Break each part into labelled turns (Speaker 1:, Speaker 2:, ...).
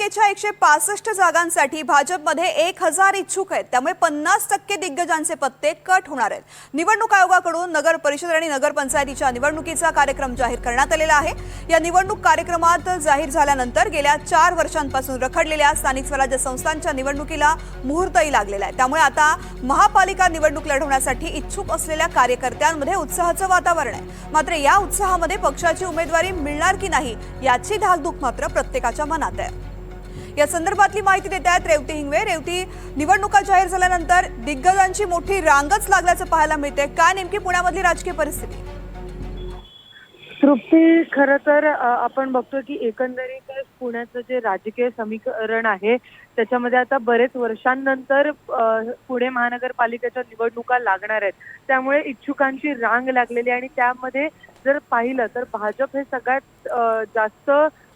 Speaker 1: महापालिकेच्या एकशे पासष्ट जागांसाठी भाजपमध्ये एक हजार इच्छुक आहेत. त्यामुळे पन्नास टक्के दिग्गजांचे पत्ते कट होणार आहेत. निवडणूक आयोगाकडून नगर परिषद आणि नगरपंचायतीच्या निवडणुकीचा कार्यक्रम जाहीर करण्यात आलेला आहे. या निवडणूक कार्यक्रमात जाहीर झाल्यानंतर गेल्या चार वर्षांपासून रखडलेल्या स्थानिक स्वराज्य संस्थांच्या निवडणुकीला मुहूर्तही लागलेला आहे. त्यामुळे आता महापालिका निवडणूक लढवण्यासाठी इच्छुक असलेल्या कार्यकर्त्यांमध्ये उत्साहाचं वातावरण आहे. मात्र या उत्साहामध्ये पक्षाची उमेदवारी मिळणार की नाही याची धाकधूक मात्र प्रत्येकाच्या मनात आहे. या संदर्भातली माहिती देत आहेत रेवती हिंगवे. रेवती निवडणुका जाहीर झाल्यानंतर दिग्गजांची मोठी रांगच लागल्याचं पाहायला मिळते काय नेमकी पुण्यामधली राजकीय परिस्थिती?
Speaker 2: तृप्ती खरं तर आपण बघतो की एकंदरीत पुण्याचं जे राजकीय समीकरण आहे त्याच्यामध्ये आता बरेच वर्षांनंतर पुणे महानगरपालिकेच्या निवडणुका लागणार आहेत. त्यामुळे इच्छुकांची रांग लागलेली आणि त्यामध्ये जर पाहिलं तर भाजप हे सगळ्यात जास्त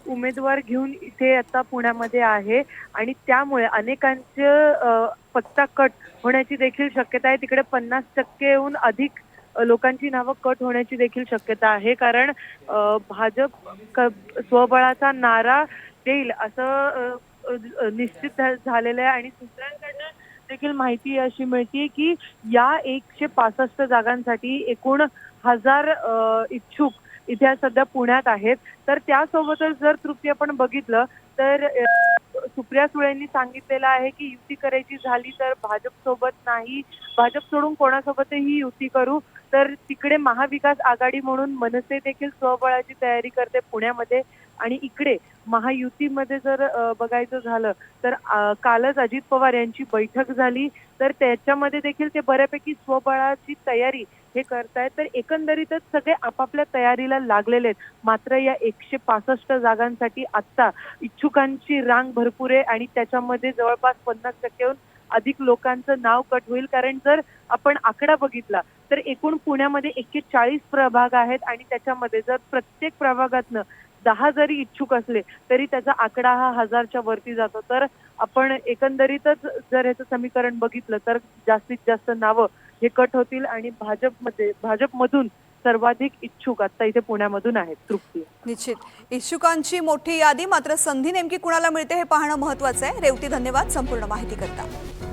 Speaker 2: उमेदवार घेऊन इथे आता पुण्यामध्ये आहे. आणि त्यामुळे अनेकांचे पत्ता कट होण्याची देखील शक्यता आहे. तिकडे पन्नास टक्केहून अधिक लोकांची नावं कट होण्याची देखील शक्यता आहे. कारण भाजप स्वबळाचा नारा देईल असं निश्चित झालेलं आहे. आणि सूत्रांकडनं देखील माहिती अशी मिळते की या एकशे पासष्ट जागांसाठी एकूण हजार इच्छुक इथे सध्या पुण्यात आहेत. तर त्यासोबतच जर तृप्ती आपण बघितलं तर सुप्रिया सुळेंनी सांगितलेलं आहे की युती करायची झाली तर भाजप सोबत नाही. भाजप सोडून कोणासोबतही युती करू. तर तिकडे महाविकास आघाडी म्हणून मनसे देखील स्वबळाची तयारी करते पुण्यामध्ये. आणि इकडे महायुतीमध्ये जर बघायचं झालं तर कालच अजित पवार यांची बैठक झाली. तर त्याच्यामध्ये देखील ते बऱ्यापैकी स्वबळाची तयारी हे करतायत. तर एकंदरीतच सगळे आपापल्या तयारीला लागलेले आहेत. मात्र या एकशे पासष्ट जागांसाठी आत्ता इच्छुकांची रांग भरपूर आहे आणि त्याच्यामध्ये जवळपास पन्नास टक्केहून अधिक लोकांचं नाव कट होईल. कारण जर आपण आकडा बघितला तर एकूण पुण्यामध्ये एक्केचाळीस प्रभाग आहेत आणि त्याच्यामध्ये जर प्रत्येक प्रभागातनं दहा जरी इच्छुक असले तरी त्याचा आकडा हा हजारच्या वरती जातो. तर आपण एकंदरीतच जर ह्याचं समीकरण बघितलं तर जास्तीत जास्त नावं हे कट होतील आणि भाजपमध्ये भाजपमधून सर्वाधिक इच्छुक आता इथे पुण्यामधून आहेत तृप्ती.
Speaker 1: निश्चित. इच्छुकांची मोठी यादी मात्र संधी नेमकी कुणाला मिळते हे पाहणं महत्वाचं आहे. रेवती धन्यवाद. संपूर्ण माहिती करता